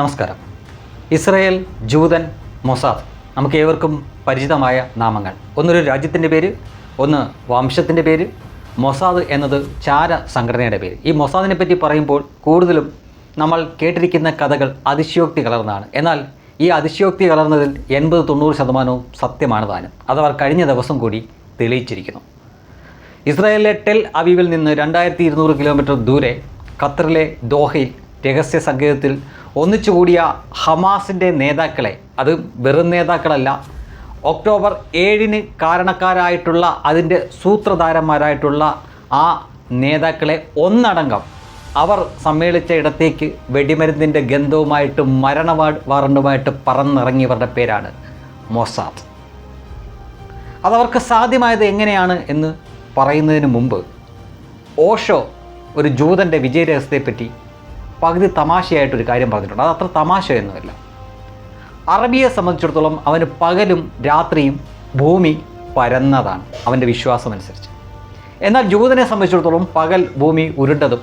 നമസ്കാരം. ഇസ്രയേൽ ജൂതൻ മൊസാദ് നമുക്ക് ഏവർക്കും പരിചിതമായ നാമങ്ങൾ. ഒന്നൊരു രാജ്യത്തിന്റെ പേര് ഒന്ന് വംശത്തിന്റെ പേര് മൊസാദ് എന്നത് ചാര സംഘടനയുടെ പേര്. ഈ മൊസാദിനെ പറ്റി പറയുമ്പോൾ കൂടുതലും നമ്മൾ കേട്ടിരിക്കുന്ന കഥകൾ അതിശയോക്തി കലർന്നതാണ്. എന്നാൽ ഈ അതിശയോക്തി കലർന്നതിൽ എൺപത് തൊണ്ണൂറ് ശതമാനവും സത്യമാണ് താനും അതവർ കഴിഞ്ഞ ദിവസം കൂടി തെളിയിച്ചിരിക്കുന്നു. ഇസ്രായേലിലെ ടെൽ അവീവിൽ നിന്ന് രണ്ടായിരത്തി ഇരുന്നൂറ് കിലോമീറ്റർ ദൂരെ ഖത്തറിലെ ദോഹയിൽ രഹസ്യ സംഗീതത്തിൽ ഒന്നിച്ചുകൂടിയ ഹമാസിന്റെ നേതാക്കളെ അത് വെറും നേതാക്കളല്ല ഒക്ടോബർ ഏഴിന് കാരണക്കാരായിട്ടുള്ള അതിന്റെ സൂത്രധാരന്മാരായിട്ടുള്ള ആ നേതാക്കളെ ഒന്നടങ്കം അവർ സമ്മേളിച്ച ഇടത്തേക്ക് വെടിമരുന്നിന്റെ ഗന്ധവുമായിട്ട് മരണ വാറണ്ടുമായിട്ട് പറന്നിറങ്ങിയവരുടെ പേരാണ് മൊസാദ്. അതവർക്ക് സാധ്യമായത് എങ്ങനെയാണ് എന്ന് പറയുന്നതിന് മുമ്പ് ഓഷോ ഒരു ജൂതന്റെ വിജയരഹസ്യത്തെപ്പറ്റി പകുതി തമാശയായിട്ടൊരു കാര്യം പറഞ്ഞിട്ടുണ്ട്. അത് അത്ര തമാശയൊന്നുമല്ല. അറബിയെ സംബന്ധിച്ചിടത്തോളം അവന് പകലും രാത്രിയും ഭൂമി പരന്നതാണ് അവന്റെ വിശ്വാസമനുസരിച്ച്. എന്നാൽ ജൂതനെ സംബന്ധിച്ചിടത്തോളം പകൽ ഭൂമി ഉരുണ്ടതും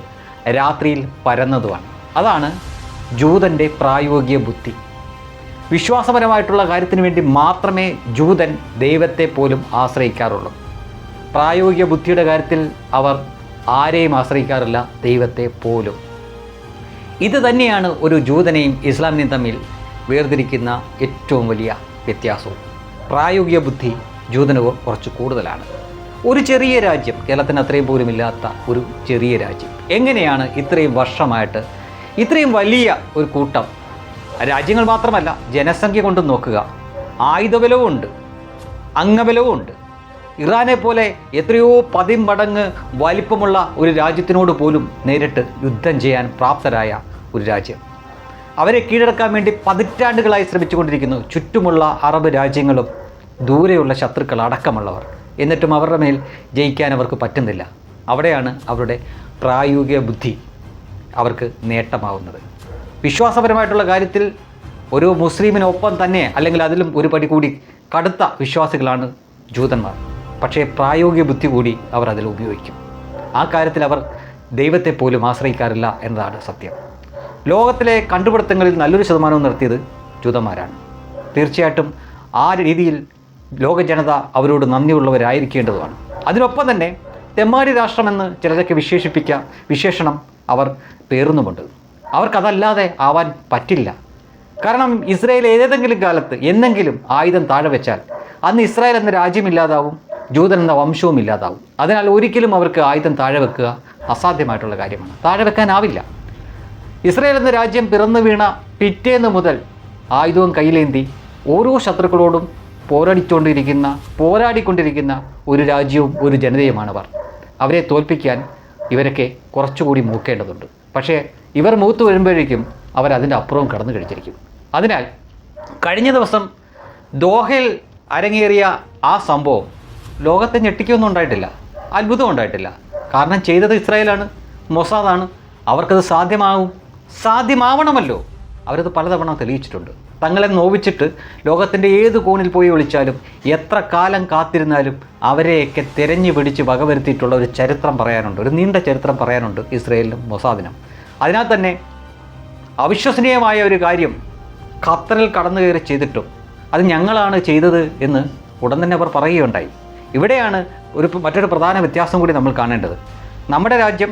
രാത്രിയിൽ പരന്നതുമാണ്. അതാണ് ജൂതന്റെ പ്രായോഗിക ബുദ്ധി. വിശ്വാസപരമായിട്ടുള്ള കാര്യത്തിന് വേണ്ടി മാത്രമേ ജൂതൻ ദൈവത്തെ പോലും ആശ്രയിക്കാറുള്ളൂ. പ്രായോഗിക ബുദ്ധിയുടെ കാര്യത്തിൽ അവർ ആരെയും ആശ്രയിക്കാറില്ല ദൈവത്തെ പോലും. ഇത് തന്നെയാണ് ഒരു ജൂതനെയും ഇസ്ലാമിനെയും തമ്മിൽ വേർതിരിക്കുന്ന ഏറ്റവും വലിയ വ്യത്യാസവും. പ്രായോഗിക ബുദ്ധി ജൂതന് കുറച്ച് കൂടുതലാണ്. ഒരു ചെറിയ രാജ്യം കേരളത്തിന് അത്രയും പോലും ഇല്ലാത്ത ഒരു ചെറിയ രാജ്യം. എങ്ങനെയാണ് ഇത്രയും വർഷമായിട്ട് ഇത്രയും വലിയ ഒരു കൂട്ടം രാജ്യങ്ങൾ മാത്രമല്ല ജനസംഖ്യ കൊണ്ട് നോക്കുക. ആയുധബലവും ഉണ്ട് അംഗബലവും ഉണ്ട്. ഇറാനെ പോലെ എത്രയോ പതിമടങ്ങ് വലിപ്പമുള്ള ഒരു രാജ്യത്തിനോട് പോലും നേരിട്ട് യുദ്ധം ചെയ്യാൻ പ്രാപ്തരായ ഒരു രാജ്യം. അവരെ കീഴടക്കാൻ വേണ്ടി പതിറ്റാണ്ടുകളായി ശ്രമിച്ചുകൊണ്ടിരിക്കുന്നു. ചുറ്റുമുള്ള അറബ് രാജ്യങ്ങളും ദൂരെയുള്ള ശത്രുക്കൾ അടക്കമുള്ളവർ. എന്നിട്ടും അവരുടെ മേൽ ജയിക്കാൻ അവർക്ക് പറ്റുന്നില്ല. അവിടെയാണ് അവരുടെ പ്രായോഗിക ബുദ്ധി അവർക്ക് നേട്ടമാവുന്നത്. വിശ്വാസപരമായിട്ടുള്ള കാര്യത്തിൽ ഒരു മുസ്ലിമിനൊപ്പം തന്നെ അല്ലെങ്കിൽ അതിലും ഒരു പടി കൂടി കടുത്ത വിശ്വാസികളാണ് ജൂതന്മാർ. പക്ഷേ പ്രായോഗിക ബുദ്ധി കൂടി അവർ അതിൽ ഉപയോഗിക്കും. ആ കാര്യത്തിൽ അവർ ദൈവത്തെ പോലും ആശ്രയിക്കാറില്ല എന്നതാണ് സത്യം. ലോകത്തിലെ കണ്ടുപിടുത്തങ്ങളിൽ നല്ലൊരു ശതമാനവും നിർത്തിയത് ജൂതന്മാരാണ്. തീർച്ചയായിട്ടും ആ രീതിയിൽ ലോക ജനത അവരോട് നന്ദിയുള്ളവരായിരിക്കേണ്ടതുമാണ്. അതിനൊപ്പം തന്നെ തെമ്മാടി രാഷ്ട്രമെന്ന് ചിലരൊക്കെ വിശേഷിപ്പിക്കുക വിശേഷണം അവർ പേറുന്നുമുണ്ട്. അവർക്കതല്ലാതെ ആവാൻ പറ്റില്ല. കാരണം ഇസ്രായേൽ ഏതെങ്കിലും കാലത്ത് എന്നെങ്കിലും ആയുധം താഴെ വെച്ചാൽ അന്ന് ഇസ്രായേൽ എന്ന രാജ്യമില്ലാതാവും ജൂതൻ എന്ന വംശവും ഇല്ലാതാവും. അതിനാൽ ഒരിക്കലും അവർക്ക് ആയുധം താഴെ വെക്കുക അസാധ്യമായിട്ടുള്ള കാര്യമാണ്. താഴെ വെക്കാനാവില്ല. ഇസ്രയേൽ എന്ന രാജ്യം പിറന്നു വീണ പിറ്റേന്ന് മുതൽ ആയുധവും കയ്യിലേന്തി ഓരോ ശത്രുക്കളോടും പോരാടിച്ചുകൊണ്ടിരിക്കുന്ന പോരാടിക്കൊണ്ടിരിക്കുന്ന ഒരു രാജ്യവും ഒരു ജനതയുമാണ് അവർ. അവരെ തോൽപ്പിക്കാൻ ഇവരൊക്കെ കുറച്ചുകൂടി മൂക്കേണ്ടതുണ്ട്. പക്ഷേ ഇവർ മൂത്ത് വരുമ്പോഴേക്കും അവർ അതിന്റെ അപ്പുറവും കടന്നു കഴിച്ചിരിക്കും. അതിനാൽ കഴിഞ്ഞ ദിവസം ദോഹയിൽ അരങ്ങേറിയ ആ സംഭവം ലോകത്തെ ഞെട്ടിക്കൊന്നും ഉണ്ടായിട്ടില്ല. അത്ഭുതം ഉണ്ടായിട്ടില്ല. കാരണം ചെയ്തത് ഇസ്രായേലാണ് മൊസാദാണ്. അവർക്കത് സാധ്യമാവും. സാധ്യമാവണമല്ലോ. അവരത് പലതവണ തെളിയിച്ചിട്ടുണ്ട്. തങ്ങളെ നോവിച്ചിട്ട് ലോകത്തിന്റെ ഏത് കോണിൽ പോയി വിളിച്ചാലും എത്ര കാലം കാത്തിരുന്നാലും അവരെയൊക്കെ തിരഞ്ഞു പിടിച്ച് വകവരുത്തിയിട്ടുള്ള ഒരു ചരിത്രം പറയാനുണ്ട്. ഒരു നീണ്ട ചരിത്രം പറയാനുണ്ട് ഇസ്രയേലിനും മൊസാദിനും. അതിനാൽ തന്നെ അവിശ്വസനീയമായ ഒരു കാര്യം ഖത്തറിൽ കടന്നു കയറി ചെയ്തിട്ടും അത് ഞങ്ങളാണ് ചെയ്തത് എന്ന് ഉടൻ തന്നെ അവർ പറയുകയുണ്ടായി. ഇവിടെയാണ് ഒരു മറ്റൊരു പ്രധാന വ്യത്യാസം കൂടി നമ്മൾ കാണേണ്ടത്. നമ്മുടെ രാജ്യം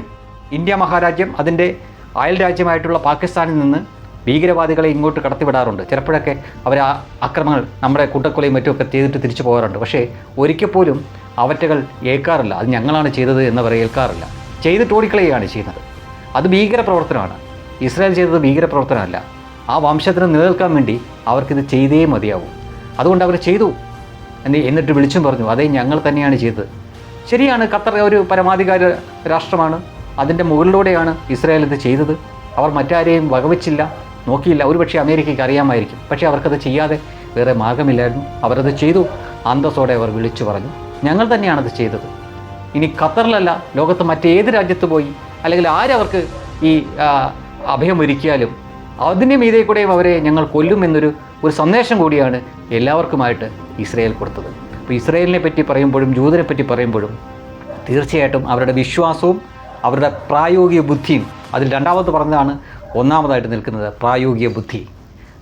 ഇന്ത്യ മഹാരാജ്യം അതിന്റെ അയൽ രാജ്യമായിട്ടുള്ള പാകിസ്ഥാനിൽ നിന്ന് ഭീകരവാദികളെ ഇങ്ങോട്ട് കടത്തിവിടാറുണ്ട്. ചിലപ്പോഴൊക്കെ അവർ ആ അക്രമങ്ങൾ നമ്മുടെ കൂട്ടക്കൊലയും മറ്റുമൊക്കെ ചെയ്തിട്ട് തിരിച്ചു പോകാറുണ്ട്. പക്ഷേ ഒരിക്കൽ പോലും അവറ്റകൾ ഏൽക്കാറില്ല. അത് ഞങ്ങളാണ് ചെയ്തത് എന്നവർ ഏൽക്കാറില്ല. ചെയ്തിട്ട് ഓടിക്കളയുകയാണ് ചെയ്യുന്നത്. അത് ഭീകരപ്രവർത്തനമാണ്. ഇസ്രായേൽ ചെയ്തത് ഭീകരപ്രവർത്തനമല്ല. ആ വംശത്തിന് നിലനിൽക്കാൻ വേണ്ടി അവർക്കിത് ചെയ്തേ മതിയാവും. അതുകൊണ്ട് അവർ ചെയ്തു. എന്നിട്ട് വിളിച്ചും പറഞ്ഞു അതേ ഞങ്ങൾ തന്നെയാണ് ചെയ്തത്. ശരിയാണ് ഖത്തർ ഒരു പരമാധികാര രാഷ്ട്രമാണ്. അതിന്റെ മുകളിലൂടെയാണ് ഇസ്രായേൽ ഇത് ചെയ്തത്. അവർ മറ്റാരെയും വകവച്ചില്ല നോക്കിയില്ല. ഒരുപക്ഷെ അമേരിക്കയ്ക്ക് അറിയാമായിരിക്കും. പക്ഷേ അവർക്കത് ചെയ്യാതെ വേറെ മാർഗമില്ലായിരുന്നു അവരത് ചെയ്തു. അന്തസ്സോടെ അവർ വിളിച്ചു പറഞ്ഞു ഞങ്ങൾ തന്നെയാണത് ചെയ്തത്. ഇനി ഖത്തറിലല്ല ലോകത്ത് മറ്റേത് രാജ്യത്ത് പോയി അല്ലെങ്കിൽ ആരവർക്ക് ഈ ആ, അഭയം ഒരുക്കിയാലും അതിന് മീതെ കൂടെയും അവരെ ഞങ്ങൾ കൊല്ലുമെന്നൊരു ഒരു സന്ദേശം കൂടിയാണ് എല്ലാവർക്കുമായിട്ട് ഇസ്രയേൽ കൊടുത്തത്. അപ്പോൾ ഇസ്രയേലിനെ പറ്റി പറയുമ്പോഴും ജൂതനെ പറ്റി പറയുമ്പോഴും തീർച്ചയായിട്ടും അവരുടെ വിശ്വാസവും അവരുടെ പ്രായോഗിക ബുദ്ധിയും അതിൽ രണ്ടാമത് പറഞ്ഞതാണ് ഒന്നാമതായിട്ട് നിൽക്കുന്നത് പ്രായോഗിക ബുദ്ധി.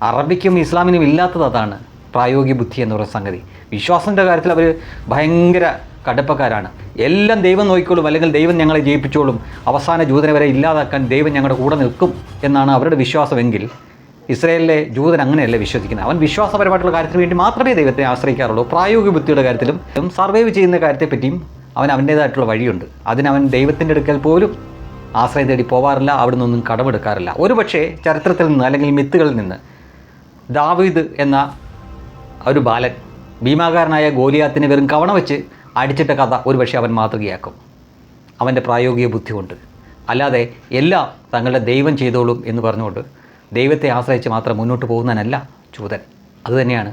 അറബിക്കും ഇസ്ലാമിനും ഇല്ലാത്തത് അതാണ് പ്രായോഗിക ബുദ്ധി എന്ന് പറയുന്ന സംഗതി. വിശ്വാസത്തിന്റെ കാര്യത്തിൽ അവർ ഭയങ്കര കടുപ്പക്കാരാണ്. എല്ലാം ദൈവം നോക്കിക്കോളും അല്ലെങ്കിൽ ദൈവം ഞങ്ങളെ ജയിപ്പിച്ചോളും അവസാന ജൂതനെ വരെ ഇല്ലാതാക്കാൻ ദൈവം ഞങ്ങളുടെ കൂടെ നിൽക്കും എന്നാണ് അവരുടെ വിശ്വാസമെങ്കിൽ ഇസ്രയേലിലെ ജൂതൻ അങ്ങനെയല്ല വിശ്വസിക്കുന്നത്? അവൻ വിശ്വാസപരമായിട്ടുള്ള കാര്യത്തിന് വേണ്ടി മാത്രമേ ദൈവത്തെ ആശ്രയിക്കാറുള്ളൂ. പ്രായോഗിക ബുദ്ധിയുടെ കാര്യത്തിലും സർവൈവ് ചെയ്യുന്ന കാര്യത്തെപ്പറ്റിയും അവൻ അവന്റേതായിട്ടുള്ള വഴിയുണ്ട്. അതിനവൻ ദൈവത്തിന്റെ അടുക്കൽ പോലും ആശ്രയം തേടി പോവാറില്ല അവിടെ നിന്നൊന്നും കടമെടുക്കാറില്ല. ഒരുപക്ഷെ ചരിത്രത്തിൽ നിന്ന് അല്ലെങ്കിൽ മിത്തുകളിൽ നിന്ന് ദാവീദ് എന്ന ഒരു ബാലൻ ഭീമാകാരനായ ഗോലിയാത്തിനെ വെറും കവണ വെച്ച് അടിച്ചിട്ട കഥ ഒരുപക്ഷെ അവൻ മാതൃകയാക്കും. അവന്റെ പ്രായോഗിക ബുദ്ധി കൊണ്ട് അല്ലാതെ എല്ലാം തങ്ങളുടെ ദൈവം ചെയ്തോളും എന്ന് പറഞ്ഞുകൊണ്ട് ദൈവത്തെ ആശ്രയിച്ച് മാത്രം മുന്നോട്ട് പോകുന്നതിനല്ല ചൂതൻ. അതുതന്നെയാണ്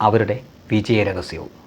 അവരുടെ വിജയ രഹസ്യവും